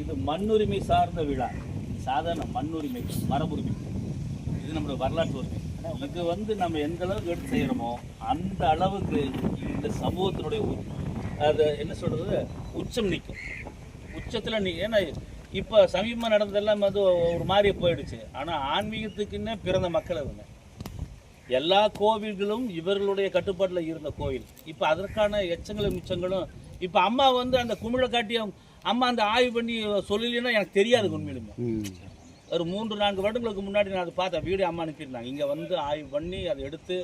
இது மண்ணுரிமை சார்ந்த விழா. சாதாரண மண்ணுரிமை மரபுரிமை. இது நம்மளோட வரலாற்று உரிமை. இது வந்து நம்ம எந்த அளவுக்கு எடுத்து செய்கிறோமோ அந்த அளவுக்கு இந்த சமூகத்தினுடைய அது என்ன சொல்கிறது உச்சம் நிற்கும் உச்சத்தில் நீ ஏன்னா இப்போ சமீபமாக நடந்ததெல்லாம் வந்து ஒரு மாதிரி போயிடுச்சு. ஆனால் ஆன்மீகத்துக்குன்னே பிறந்த மக்கள் அவங்க எல்லா கோவில்களும் இவர்களுடைய கட்டுப்பாட்டில் இருந்த கோவில். இப்போ அதற்கான எச்சங்களும் மிச்சங்களும் இப்போ அம்மா வந்து அந்த குமிழை காட்டி அம்மா அந்த ஆய்வு பண்ணி சொல்லலைன்னா எனக்கு தெரியாது உண்மையிலுமே ஒரு மூன்று நான்கு வருடங்களுக்கு முன்னாடி நான் அதை பார்த்தேன். வீடியோ அம்மா அனுப்பியிருந்தாங்க. இங்கே வந்து ஆய்வு பண்ணி அதை எடுத்து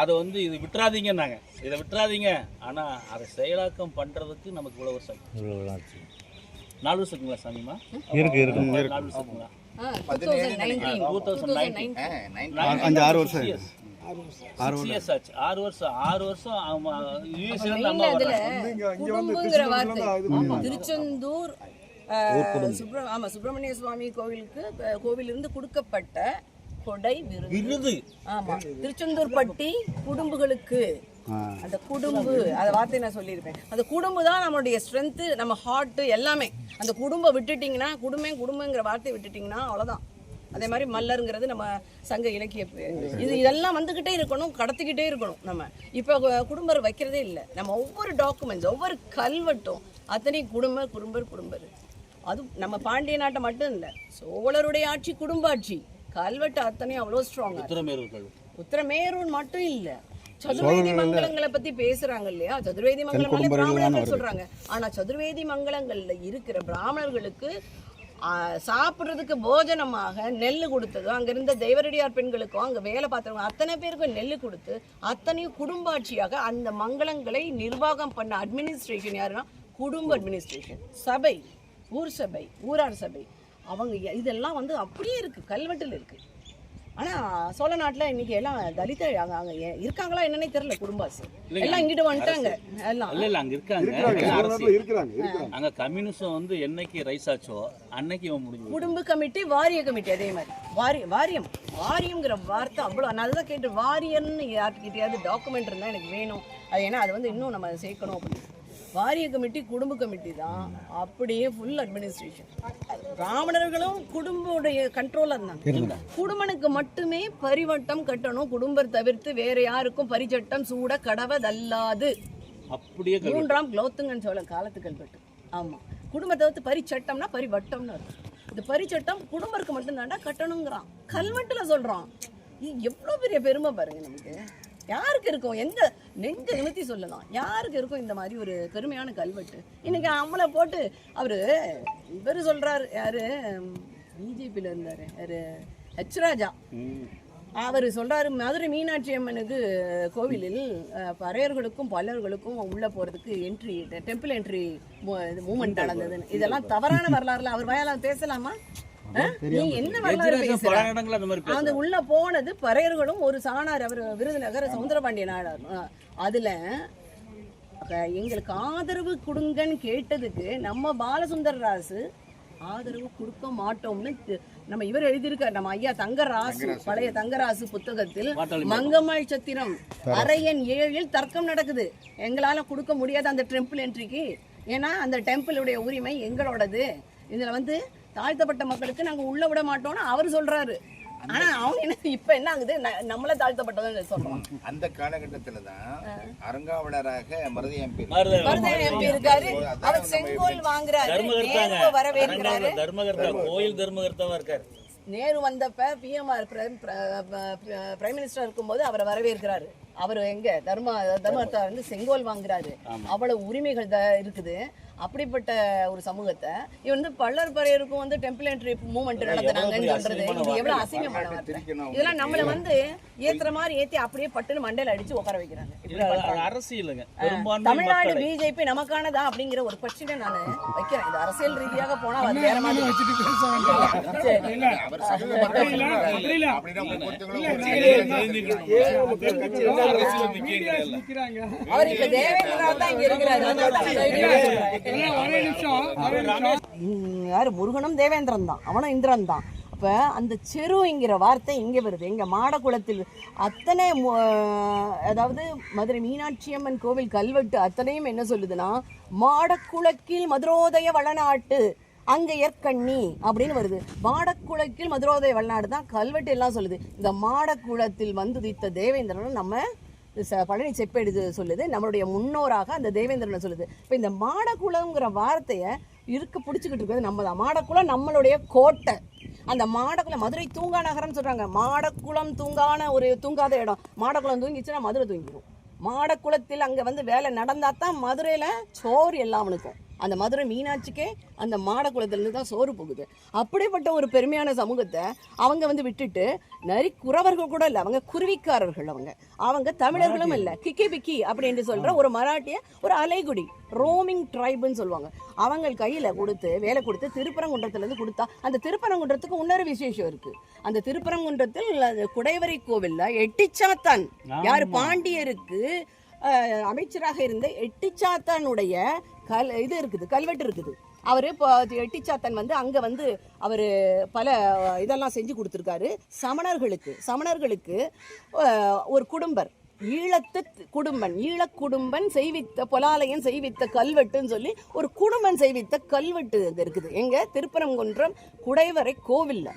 அதை வந்து இது விட்டுறாதீங்கன்னாங்க. இதை விட்டுறாதீங்க. ஆனால் அதை செயலாக்கம் பண்ணுறதுக்கு நமக்கு இவ்வளோ வருஷம் ஆச்சு. நாலு வருஷத்துங்களா சாமிமா இருக்கு இருக்கு. நாலு வருஷத்துங்களா அஞ்சு ஆறு வருஷம் ஆறு வருஷம் ஆறு வருஷம் திருச்செந்தூர் சுப்பிரமணிய சுவாமி கோவிலுக்கு கோவிலிருந்து கொடுக்கப்பட்ட கொடை விருது. ஆமா. திருச்செந்தூர் பட்டி குடும்பங்களுக்கு அந்த குடும்பு அந்த வார்த்தை நான் சொல்லியிருப்பேன். அந்த குடும்பம் தான் நம்மளுடைய ஸ்ட்ரென்த்து நம்ம ஹார்ட் எல்லாமே. அந்த குடும்பம் விட்டுட்டிங்கன்னா குடும்பம் குடும்பங்கிற வார்த்தையை விட்டுட்டிங்கன்னா அவ்வளோதான் அதே மாதிரி மல்லருங்கிறது நம்ம சங்க இலக்கிய இது இதெல்லாம் வந்துக்கிட்டே இருக்கணும் கடத்திக்கிட்டே இருக்கணும் நம்ம. இப்போ குடும்பர் வைக்கிறதே இல்லை. நம்ம ஒவ்வொரு டாக்குமெண்ட்ஸ் ஒவ்வொரு கல்வெட்டும் அத்தனை குடும்ப குடும்பர் குடும்பர். அது நம்ம பாண்டிய நாட்டை மட்டும் இல்லை சோழருடைய ஆட்சி குடும்ப ஆட்சி கல்வெட்டு அத்தனையும் அவ்வளோ உத்திரமேரூர்கள் உத்தரமேரூர் மட்டும் இல்ல. சதுர்வேதி மங்கலங்களை பத்தி பேசுறாங்க இல்லையா? சதுர்வேதி மங்கலங்களே பிராமணர்கள் சொல்றாங்க. ஆனா சதுர்வேதி மங்கலங்கள்ல இருக்கிற பிராமணர்களுக்கு சாப்பிடுறதுக்கு போஜனமாக நெல் கொடுத்ததும் அங்க இருந்த தெய்வரடியார் பெண்களுக்கும் அங்க வேலை பார்த்தவங்க அத்தனை பேருக்கும் நெல் கொடுத்து அத்தனையும் குடும்பாட்சியாக அந்த மங்களங்களை நிர்வாகம் பண்ண அட்மினிஸ்ட்ரேஷன் யாருன்னா? குடும்ப அட்மினிஸ்ட்ரேஷன் சபை. ஊர் சபை. ஊரார் சபை. அவங்க இதெல்லாம் வந்து அப்படியே இருக்கு கல்வெட்டில் இருக்கு. ஆனா சோழ நாட்டுல இன்னைக்கு எல்லாம் தலித அங்க அங்க ஏ- இருக்காங்களா என்னன்னே தெரியல குடும்பாசு. எல்லாம் இங்கிட்டு வந்துட்டாங்க எல்லாம். இல்ல இல்ல அங்க இருக்காங்க. அங்க கம்யூனிசம் வந்து என்னைக்கு ரைஸ் ஆச்சோ அன்னைக்கு முடிஞ்சு குடும்ப கமிட்டி வாரிய கமிட்டி அதே மாதிரி. வாரி வாரியம். வாரியம்ங்கிற வார்த்தை அவ்வளோ நான் அதுதான் கேட்டு வாரியம்னு யார்கிட்டயாவது டாக்குமெண்ட் இருந்தால் எனக்கு வேணும். அது ஏன்னா அது வந்து இன்னும் நம்ம சேர்க்கணும் அப்படின்னு. வாரிய கமிட்டி குடும்ப கமிட்டி தான். அப்படியே ஃபுல் அட்மினிஸ்ட்ரேஷன் பிராமணர்களும் குடும்படைய கண்ட்ரோலாக இருந்தாங்க குடும்பனுக்கு மட்டுமே பரிவட்டம் கட்டணும். குடும்பம் தவிர்த்து வேற யாருக்கும் பரிச்சட்டம் சூட கடவதல்லாது. அப்படியே. மூன்றாம் குலோத்துங்கன்னு சொல்ல காலத்து கல்வெட்டு ஆமா. குடும்பத்தை வந்து பரிச்சட்டம்னா பரிவட்டம்னு அர்த்தம். இந்த பரிச்சட்டம் குடும்பருக்கு மட்டும்தான்டா கட்டணுங்கிறான். கல்வெட்டுல சொல்றான். இது எவ்வளவு பெரிய பெருமை பாருங்க நமக்கு. யாருக்கு இருக்கும்? எந்த நெஞ்ச நிமித்தி சொல்லலாம். யாருக்கு இருக்கும் இந்த மாதிரி ஒரு பெருமையான கல்வெட்டு? இன்னைக்கு அம்மளை போட்டு அவரு இவர் சொல்றாரு யாரு? பிஜேபியில் இருந்தாரு. யாரு? ஹெச் ராஜா. அவர் சொல்றாரு மதுரை மீனாட்சி அம்மனுக்கு கோவிலில் பறையர்களுக்கும் பல்லர்களுக்கும் உள்ள போறதுக்கு என்ட்ரி டெம்பிள் என்ட்ரி மூமெண்ட் நடந்ததுன்னு. இதெல்லாம் தவறான வரலாறுல அவர் வாயால பேசலாமா? அந்த. உள்ள போனது பறையர்களும் ஒரு சாணார் அவர் விருதுநகர் சவுந்தரபாண்டிய நாடார் அதுல எங்களுக்கு ஆதரவு கொடுங்கன்னு கேட்டதுக்கு நம்ம பாலசுந்தர் ராசு ஆதரவு கொடுக்க மாட்டோம்னு நம்ம இவர் எழுதியிருக்கார் நம்ம ஐயா தங்கராசு பழைய தங்கராசு புத்தகத்தில் மங்கம்மாள் சத்திரம் அரையன் ஏழில் தர்க்கம் நடக்குது. எங்களால கொடுக்க முடியாது அந்த டெம்பிள் என்ட்ரிக்கு. ஏன்னா அந்த டெம்பிளுடைய உரிமை எங்களோடது. இதுல வந்து தாழ்த்தப்பட்ட மக்களுக்கு நாங்க உள்ள விட மாட்டோம்னு அவர் சொல்றாரு ஆனா அவங்க என்ன இப்ப என்ன ஆகுது நம்மள தாழ்த்தப்பட்டதுன்னு சொல்றோம் அந்த காலகட்டத்துல தான் அறங்காவலராக மருதி எம்பி மருத- மருதன் எம்பி இருக்காரு அவர் செங்கோல் வாங்குறாரு வரவேற்கிறாரு தர்மகர்த்தா கோயில் தர்மகர்த்தாவா இருக்காரு நேரு வந்தப்ப பிஎம்ஆர் பிரைம் மினிஸ்டர் இருக்கும்போது அவரை வரவேற்கிறாரு அவர் எங்க? தர்ம தர்மர்த்தா வந்து செங்கோல் வாங்குறாரு. அவ்வளவு உரிமைகள் இருக்குது. அப்படிப்பட்ட ஒரு சமூகத்தை இவன் வந்து பள்ளர் பறையருக்கும் வந்து டெம்பிள் என்ட்ரி மூவ்மெண்ட் நடத்துனாங்கன்னு சொல்றது இது எவ்வளவு. அசிங்கமான. இதெல்லாம் நம்மள வந்து ஏத்துற மாதிரி ஏத்தி அப்படியே பட்டுன்னு மண்டையில அடிச்சு உட்கார வைக்கிறாங்க. அரசியலுங்க. தமிழ்நாடு பிஜேபி நமக்கானதா அப்படிங்கிற ஒரு கொஸ்டினை நான் வைக்கிறேன். இது அரசியல் ரீதியாக போனா அது வேற மாதிரி. சரி. அவர் இப்ப தேவேந்திரா தான் இங்க இருக்கிறாரு. யாரு? முருகனும் தேவேந்திரன் தான். அவனும் இந்திரன் தான். அப்ப அந்த செருங்கிற வார்த்தை இங்க வருது. எங்க மாடக்குளத்தில் அத்தனை அதாவது மதுரை மீனாட்சி அம்மன் கோவில் கல்வெட்டு அத்தனையும் என்ன சொல்லுதுன்னா மாடக்குளக்கில் மதுரோதய வளநாட்டு. அங்க ஏற்கண்ணி அப்படின்னு வருது. மாடக்குளத்தில் மதுரோதய வளநாடு தான் கல்வெட்டு எல்லாம் சொல்லுது. இந்த மாடக்குளத்தில் வந்து உதித்த தேவேந்திரன் நம்ம ச- பழனி செப்பெடுத்து சொல்லுது. நம்மளுடைய முன்னோராக அந்த தேவேந்திரனை சொல்லுது. இப்போ இந்த மாடக்குளங்கிற வார்த்தையை இருக்க பிடிச்சிக்கிட்டு இருக்கிறது நம்ம தான். மாடக்குளம் நம்மளுடைய கோட்டை. அந்த மாடக்குளம் மதுரை தூங்கா நகரம்னு சொல்கிறாங்க மாடக்குளம் தூங்கான ஒரு தூங்காத இடம். மாடக்குளம் தூங்கிச்சுன்னா மதுரை தூங்கிடும் மாடக்குளத்தில் அங்கே வந்து வேலை நடந்தா தான் மதுரையில் சோறு எல்லாவனுக்கும் அந்த மதுரை மீனாட்சிக்கே அந்த மாடக்குளத்துலேருந்து தான் சோறு போகுது. அப்படிப்பட்ட ஒரு பெருமையான சமூகத்தை அவங்க வந்து விட்டுட்டு நரி குறவர்கள் கூட இல்லை அவங்க குருவிக்காரர்கள் அவங்க. அவங்க தமிழர்களும் இல்லை. கிக்கி பிக்கி அப்படின்னு சொல்ற ஒரு மராட்டிய ஒரு அலைகுடி ரோமிங் ட்ரைபுன்னு சொல்லுவாங்க. அவங்க கையில் கொடுத்து வேலை கொடுத்து திருப்பரங்குன்றத்துலேருந்து கொடுத்தா அந்த திருப்பரங்குன்றத்துக்கு இன்னொரு விசேஷம் இருக்கு. அந்த திருப்பரங்குன்றத்தில் குடைவரை கோவில்ல எட்டிச்சாத்தான். யார் பாண்டியருக்கு அஹ், அமைச்சராக இருந்த எட்டிச்சாத்தானுடைய கல் இது இருக்குது கல்வெட்டு இருக்குது. அவர் இப்போ எட்டிச்சாத்தன் வந்து அங்கே வந்து அவர் பல இதெல்லாம் செஞ்சு கொடுத்துருக்காரு. சமணர்களுக்கு சமணர்களுக்கு ஒரு குடும்பர் ஈழத்து குடும்பன் ஈழக் குடும்பன் செய்வித்த பொலாலயன் செய்வித்த கல்வெட்டுன்னு சொல்லி ஒரு குடும்பன் செய்வித்த கல்வெட்டு இருக்குது. எங்கே? திருப்பரங்குன்றம் குடைவரை கோவிலில்.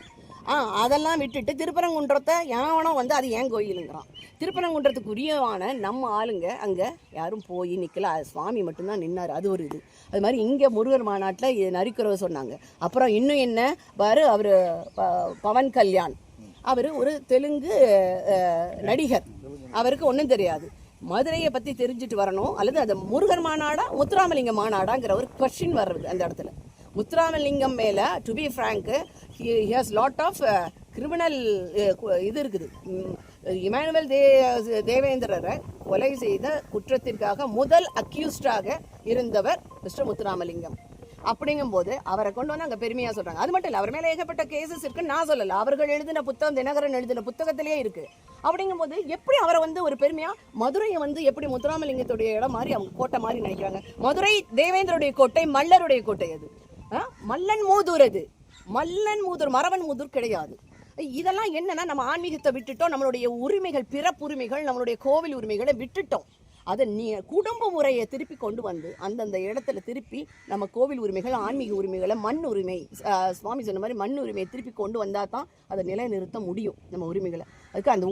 ஆ அதெல்லாம் விட்டுட்டு திருப்பரங்குன்றத்தை எவனோ வந்து அது ஏன் கோயிலுங்கிறான். திருப்பரங்குன்றத்துக்குரியவான நம்ம ஆளுங்க அங்கே யாரும் போய் நிற்கல சுவாமி மட்டும்தான் நின்னார். அது ஒரு இது. அது மாதிரி இங்கே முருகர் மாநாட்டில் நரிக்கிறவ சொன்னாங்க. அப்புறம் இன்னும் என்ன? பாரு அவர் பவன் கல்யாண். அவர் ஒரு தெலுங்கு நடிகர். அவருக்கு ஒன்றும் தெரியாது. மதுரையை பற்றி தெரிஞ்சுட்டு வரணும். அல்லது அது முருகர் மாநாடா முத்துராமலிங்க மாநாடாங்கிற ஒரு கொஷின் வர்றது அந்த இடத்துல. முத்துராமலிங்கம் மேலே to be frank he's lot of criminal இது இருக்குது. இமானுவல் தே தேவேந்திரரை கொலை செய்த குற்றத்திற்காக முதல் அக்யூஸ்டாக இருந்தவர் மிஸ்டர் முத்துராமலிங்கம். அப்படிங்கும்போது அவரை கொண்டு வந்து அங்கே பெருமையாக சொல்கிறாங்க அது மட்டும் இல்லை அவர் மேலே ஏகப்பட்ட கேசஸ் இருக்குன்னு நான் சொல்லலை. அவர்கள் எழுதின புத்தகம் தினகரன் எழுதின புத்தகத்திலேயே இருக்குது அப்படிங்கும்போது எப்படி அவரை வந்து ஒரு பெருமையாக மதுரையை வந்து எப்படி முத்துராமலிங்கத்துடைய இடம் மாதிரி அவங்க கோட்டை மாதிரி நினைக்கிறாங்க? மதுரை தேவேந்திரருடைய கோட்டை மல்லருடைய கோட்டை அது. மல்லன் மூதூர் அது மல்லன் மூதூர் மரவன் மூதூர் கிடையாது. இதெல்லாம் என்னன்னா நம்ம ஆன்மீகத்தை விட்டுட்டோம் நம்மளுடைய உரிமைகள் பிறப்புரிமைகள் நம்மளுடைய கோவில் உரிமைகளை விட்டுட்டோம். அதை நீ குடும்ப முறையை திருப்பி கொண்டு வந்து அந்தந்த இடத்துல திருப்பி நம்ம கோவில் உரிமைகள் ஆன்மீக உரிமைகளை மண் உரிமை சுவாமி சொன்ன மாதிரி மண் உரிமையை திருப்பி கொண்டு வந்தால் தான் அதை நிலைநிறுத்த முடியும் நம்ம உரிமைகளை. அதுக்கு அந்த